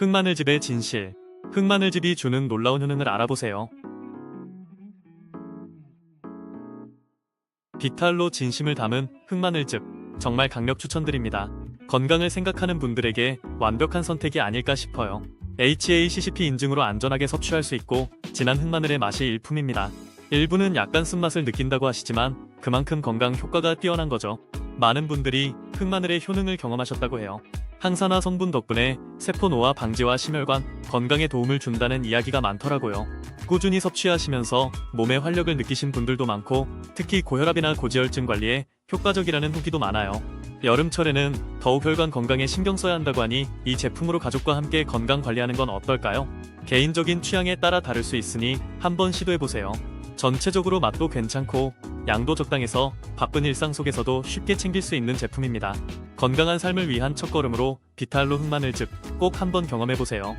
흑마늘즙의 진실. 흑마늘즙이 주는 놀라운 효능을 알아보세요. 비탈로 진심을 담은 흑마늘즙. 정말 강력 추천드립니다. 건강을 생각하는 분들에게 완벽한 선택이 아닐까 싶어요. HACCP 인증으로 안전하게 섭취할 수 있고 진한 흑마늘의 맛이 일품입니다. 일부는 약간 쓴맛을 느낀다고 하시지만 그만큼 건강 효과가 뛰어난 거죠. 많은 분들이 흑마늘의 효능을 경험하셨다고 해요. 항산화 성분 덕분에 세포 노화 방지와 심혈관 건강에 도움을 준다는 이야기가 많더라고요. 꾸준히 섭취하시면서 몸의 활력을 느끼신 분들도 많고 특히 고혈압이나 고지혈증 관리에 효과적이라는 후기도 많아요. 여름철에는 더욱 혈관 건강에 신경 써야 한다고 하니 이 제품으로 가족과 함께 건강 관리하는 건 어떨까요? 개인적인 취향에 따라 다를 수 있으니 한번 시도해보세요. 전체적으로 맛도 괜찮고 양도 적당해서 바쁜 일상 속에서도 쉽게 챙길 수 있는 제품입니다. 건강한 삶을 위한 첫걸음으로 비탈로 흑마늘즙 꼭 한번 경험해보세요.